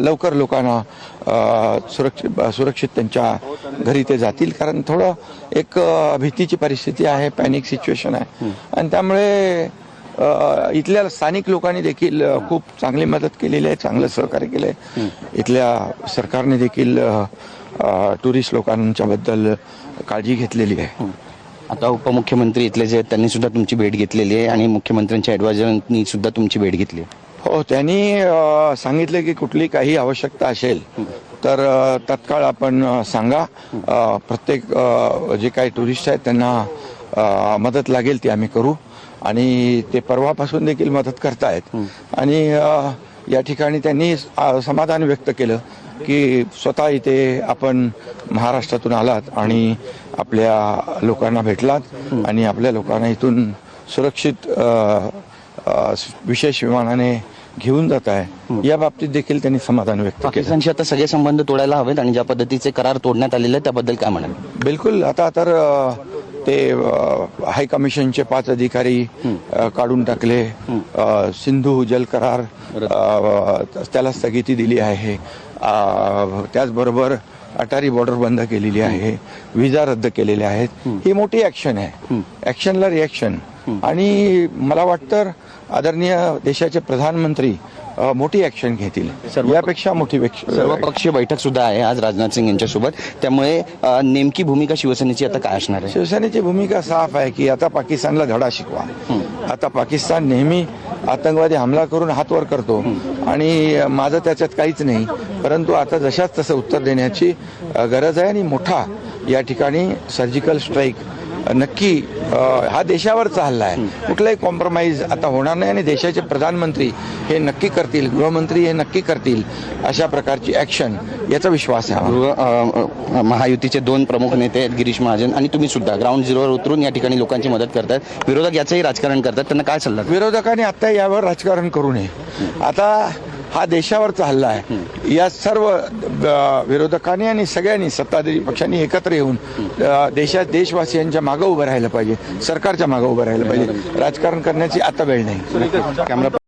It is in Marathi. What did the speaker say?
लवकर लोकांना सुरक्षित सुरक्षित त्यांच्या घरी ते जातील. कारण थोडं एक भीतीची परिस्थिती आहे पॅनिक सिच्युएशन आहे. आणि त्यामुळे इथल्या स्थानिक लोकांनी देखील खूप चांगली मदत केलेली आहे चांगलं सहकार्य केलं आहे इथल्या सरकारने देखील टुरिस्ट लोकांच्या बद्दल काळजी घेतलेली आहे. आता उपमुख्यमंत्री इथले जे आहेत त्यांनी सुद्धा तुमची भेट घेतलेली आहे आणि मुख्यमंत्र्यांच्या ॲडवायझरांनी सुद्धा तुमची भेट घेतली आहे. हो त्यांनी सांगितले की कुठली काही आवश्यकता असेल तर तत्काळ आपण सांगा. प्रत्येक जे काही टुरिस्ट आहेत त्यांना मदत लागेल ती आम्ही करू. आणि ते परवापासून देखील मदत करतायत. आणि या ठिकाणी त्यांनी समाधान व्यक्त केलं की स्वतः इथे आपण महाराष्ट्रातून आलात आणि आपल्या लोकांना भेटलात आणि आपल्या लोकांना इथून सुरक्षित विशेष विमानाने घेऊन जात आहे. या बाबतीत देखील त्यांनी समाधान व्यक्त केलं. पाकिस्तानशी आता सगळे संबंध तोडायला हवेत आणि ज्या पद्धतीचे करार तोडण्यात आलेले आहेत त्याबद्दल काय म्हणाल? बिलकुल. आता तर ते हाय कमिशनचे पाच अधिकारी काढून टाकले. सिंधू जल करार त्याला स्थगिती दिली आहे. त्याचबरोबर अटारी बॉर्डर बंद केलेली आहे. विजा रद्द केलेले आहेत. ही. मोठी ऍक्शन आहे. ऍक्शनला रिॲक्शन आणि मला वाटतं आदरणीय देशाचे प्रधानमंत्री मोठी ऍक्शन घेतील. यापेक्षा मोठी सर्वपक्षीय बैठक सुद्धा आहे आज राजनाथ सिंग यांच्यासोबत. त्यामुळे नेमकी भूमिका शिवसेनेची आता काय असणार आहे? शिवसेनेची भूमिका साफ आहे की आता पाकिस्तानला धडा शिकवा. आता पाकिस्तान नेहमी आतंकवादी हमला करून हातवर करतो. आणि माझं त्याच्यात काहीच नाही. परंतु आता जशाच तसं उत्तर देण्याची गरज आहे आणि मोठा या ठिकाणी सर्जिकल स्ट्राईक नक्की हा देशावरचा हल्ला आहे. कुठलाही कॉम्प्रोमाइज आता होणार नाही आणि देशाचे प्रधानमंत्री हे नक्की करतील गृहमंत्री हे नक्की करतील अशा प्रकारची ऍक्शन याचा विश्वास आहे महायुतीचे दोन प्रमुख नेते आहेत गिरीश महाजन आणि तुम्ही सुद्धा. ग्राउंड झिरोवर उतरून या ठिकाणी लोकांची मदत करतात विरोधक याचंही राजकारण करतात. त्यांना काय सल्ला? विरोधकांनी आता यावर राजकारण करू नये. आता हा देशावरचा हल्ला आहे. या सर्व विरोधकांनी आणि सगळ्यांनी सत्ताधारी पक्षांनी एकत्र येऊन देशात देशवासियांच्या मागं उभं राहायला पाहिजे सरकारच्या मागं उभं राहायला पाहिजे. राजकारण करण्याची आता वेळ नाही. कॅमेरा